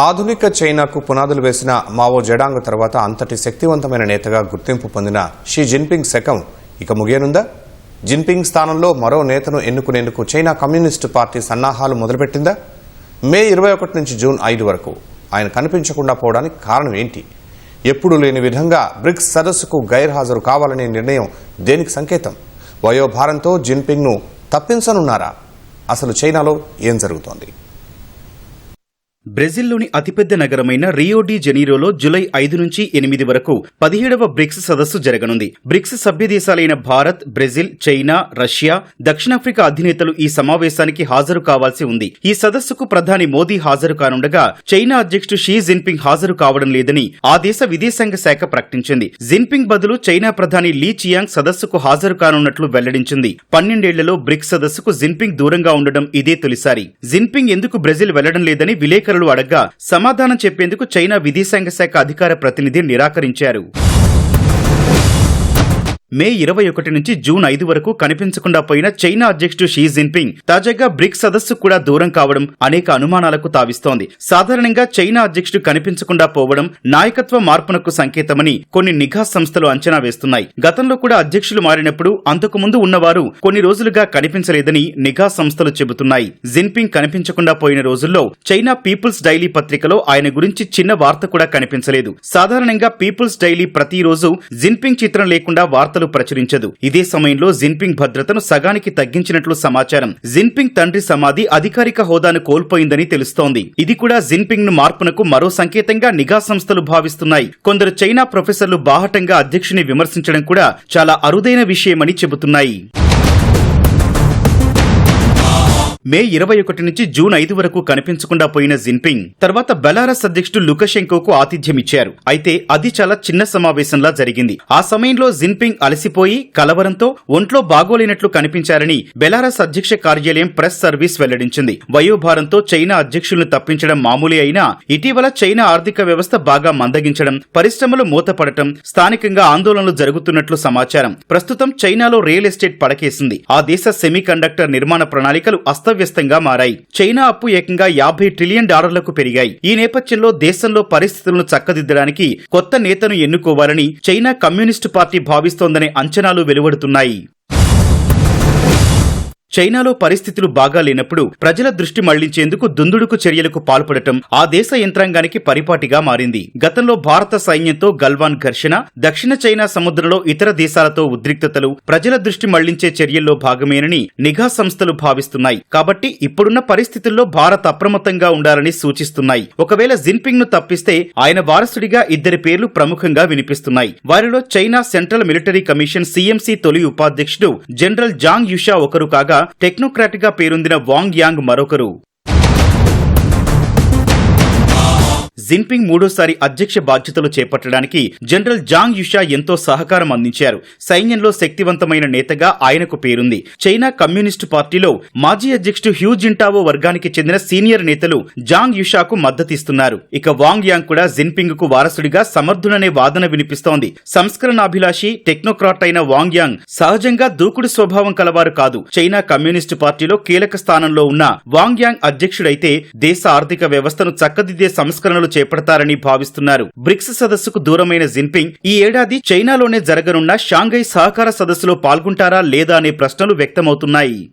ఆధునిక చైనాకు పునాదులు వేసిన మావో జడాంగ్ తర్వాత అంతటి శక్తివంతమైన నేతగా గుర్తింపు పొందిన షీ జిన్పింగ్ శకం ఇక ముగియనుందా? జిన్పింగ్ స్థానంలో మరో నేతను ఎన్నుకునేందుకు చైనా కమ్యూనిస్టు పార్టీ సన్నాహాలు మొదలుపెట్టిందా? మే ఇరవై ఒకటి నుంచి జూన్ ఐదు వరకు ఆయన కనిపించకుండా పోవడానికి కారణం ఏంటి? ఎప్పుడు లేని విధంగా బ్రిక్స్ సదస్సుకు గైర్హాజరు కావాలనే నిర్ణయం దేనికి సంకేతం? వయోభారంతో జిన్పింగ్ను తప్పించనున్నారా? అసలు చైనాలో ఏం జరుగుతోంది? బ్రెజిల్లోని అతిపెద్ద నగరమైన రియో డి జెనీరోలో జులై ఐదు నుంచి ఎనిమిది వరకు పదిహేడవ బ్రిక్స్ సదస్సు జరగనుంది. బ్రిక్స్ సభ్య దేశాలైన భారత్ బ్రెజిల్ చైనా రష్యా దక్షిణాఫ్రికా అధినేతలు ఈ సమావేశానికి హాజరు కావాల్సి ఉంది. ఈ సదస్సుకు ప్రధాని మోదీ హాజరు కానుండగా చైనా అధ్యక్షుడు షీ జిన్పింగ్ హాజరు కావడం లేదని ఆ దేశ విదేశాంగ శాఖ ప్రకటించింది. జిన్పింగ్ బదులు చైనా ప్రధాని లీ చియాంగ్ సదస్సుకు హాజరు కానున్నట్లు వెల్లడించింది. పన్నెండేళ్ళలో బ్రిక్స్ సదస్సుకు జిన్పింగ్ దూరంగా ఉండడం ఇదే తొలిసారి. జిన్పింగ్ ఎందుకు బ్రెజిల్ వెళ్ళడం లేదని విలేకరు విలేకరులు అడగ్గా సమాధానం చెప్పేందుకు చైనా విదేశాంగ శాఖ అధికార ప్రతినిధి నిరాకరించారు. మే ఇరవై ఒకటి నుంచి జూన్ ఐదు వరకు కనిపించకుండా పోయిన చైనా అధ్యక్షుడు షీ జిన్పింగ్ తాజాగా బ్రిక్స్ సదస్సు కూడా దూరం కావడం అనేక అనుమానాలకు తావిస్తోంది. సాధారణంగా చైనా అధ్యక్షుడు కనిపించకుండా పోవడం నాయకత్వ మార్పునకు సంకేతమని కొన్ని నిఘా సంస్థలు అంచనా వేస్తున్నాయి. గతంలో కూడా అధ్యక్షులు మారినప్పుడు అంతకు ముందు ఉన్నవారు కొన్ని రోజులుగా కనిపించలేదని నిఘా సంస్థలు చెబుతున్నాయి. జిన్పింగ్ కనిపించకుండా పోయిన రోజుల్లో చైనా పీపుల్స్ డైలీ పత్రికలో ఆయన గురించి చిన్న వార్త కూడా కనిపించలేదు. సాధారణంగా పీపుల్స్ డైలీ ప్రతిరోజు జిన్పింగ్ చిత్రం లేకుండా వార్తలు ప్రచురించదు. ఇదే సమయంలో జిన్పింగ్ భద్రతను సగానికి తగ్గించినట్లు సమాచారం. జిన్పింగ్ తండ్రి సమాధి అధికారిక హోదాను కోల్పోయిందని తెలుస్తోంది. ఇది కూడా జిన్పింగ్ను మార్పునకు మరో సంకేతంగా నిఘా సంస్థలు భావిస్తున్నాయి. కొందరు చైనా ప్రొఫెసర్లు బాహటంగా అధ్యక్షుని విమర్శించడం కూడా చాలా అరుదైన విషయమని చెబుతున్నాయి. మే ఇరవై ఒకటి నుంచి జూన్ ఐదు వరకు కనిపించకుండా పోయిన జిన్పింగ్. తర్వాత బెలారస్ అధ్యక్షుడు లుకషెంకోకు ఆతిథ్యమిచ్చారు. అయితే అది చాలా చిన్న సమావేశంలా జరిగింది. ఆ సమయంలో జిన్పింగ్ అలసిపోయి కలవరంతో ఒంట్లో బాగోలేనట్లు కనిపించారని బెలారస్ అధ్యక్ష కార్యాలయం ప్రెస్ సర్వీస్ వెల్లడించింది. వయోభారంతో చైనా అధ్యక్షులను తప్పించడం మామూలే అయినా ఇటీవల చైనా ఆర్థిక వ్యవస్థ బాగా మందగించడం పరిశ్రమలు మూతపడటం స్థానికంగా ఆందోళనలు జరుగుతున్నట్లు సమాచారం. ప్రస్తుతం చైనాలో రియల్ ఎస్టేట్ పడకేసింది. ఆ దేశ సెమీ కండక్టర్ నిర్మాణ ప్రణాళికలు అస్త అస్తవ్యస్తంగా మారాయి. చైనా అప్పు ఏకంగా యాభై ట్రిలియన్ డాలర్లకు పెరిగాయి. ఈ నేపథ్యంలో దేశంలో పరిస్థితులను చక్కదిద్దడానికి కొత్త నేతను ఎన్నుకోవాలని చైనా కమ్యూనిస్టు పార్టీ భావిస్తోందనే అంచనాలు వెలువడుతున్నాయి. చైనాలో పరిస్థితులు బాగా లేనప్పుడు ప్రజల దృష్టి మళ్ళించేందుకు దుందుడుకు చర్యలకు పాల్పడటం ఆ దేశ యంత్రాంగానికి పరిపాటిగా మారింది. గతంలో భారత సైన్యంతో గల్వాన్ ఘర్షణ దక్షిణ చైనా సముద్రంలో ఇతర దేశాలతో ఉద్రిక్తతలు ప్రజల దృష్టి మళ్ళించే చర్యల్లో భాగమేనని నిఘా సంస్థలు భావిస్తున్నాయి. కాబట్టి ఇప్పుడున్న పరిస్థితుల్లో భారత్ అప్రమత్తంగా ఉండాలని సూచిస్తున్నాయి. ఒకవేళ జిన్పింగ్ను తప్పిస్తే ఆయన వారసుడిగా ఇద్దరి పేర్లు ప్రముఖంగా వినిపిస్తున్నాయి. వారిలో China central military commission CMC తొలి ఉపాధ్యక్షుడు జనరల్ జాంగ్ యుషా ఒకరు కాగా టెక్నోక్రాటిక్గా పేరొందిన వాంగ్ యాంగ్ మరొకరు. జిన్పింగ్ మూడోసారి అధ్యక్ష బాధ్యతలు చేపట్టడానికి జనరల్ జాంగ్ యుషా ఎంతో సహకారం అందించారు. సైన్యంలో శక్తివంతమైన నేతగా ఆయనకు పేరుంది. చైనా కమ్యూనిస్టు పార్టీలో మాజీ అధ్యక్షుడు హ్యూ జింటావో వర్గానికి చెందిన సీనియర్ నేతలు జాంగ్ యుషాకు మద్దతిస్తున్నారు. ఇక వాంగ్ యాంగ్ కూడా జిన్పింగ్కు వారసుడిగా సమర్థుడనే వాదన వినిపిస్తోంది. సంస్కరణాభిలాషి టెక్నోక్రాట్ అయిన వాంగ్ యాంగ్ సహజంగా దూకుడు స్వభావం కలవారు కాదు. చైనా కమ్యూనిస్టు పార్టీలో కీలక స్థానంలో ఉన్న వాంగ్ యాంగ్ అధ్యక్షుడైతే దేశ ఆర్థిక వ్యవస్థను చక్కదిద్దే సంస్కరణలు చేపడతారని భావిస్తున్నారు. బ్రిక్స్ సదస్సుకు దూరమైన జిన్పింగ్ ఈ ఏడాది చైనాలోనే జరగనున్న షాంఘై సహకార సదస్సులో పాల్గొంటారా లేదా అనే ప్రశ్నలు వ్యక్తమవుతున్నాయి.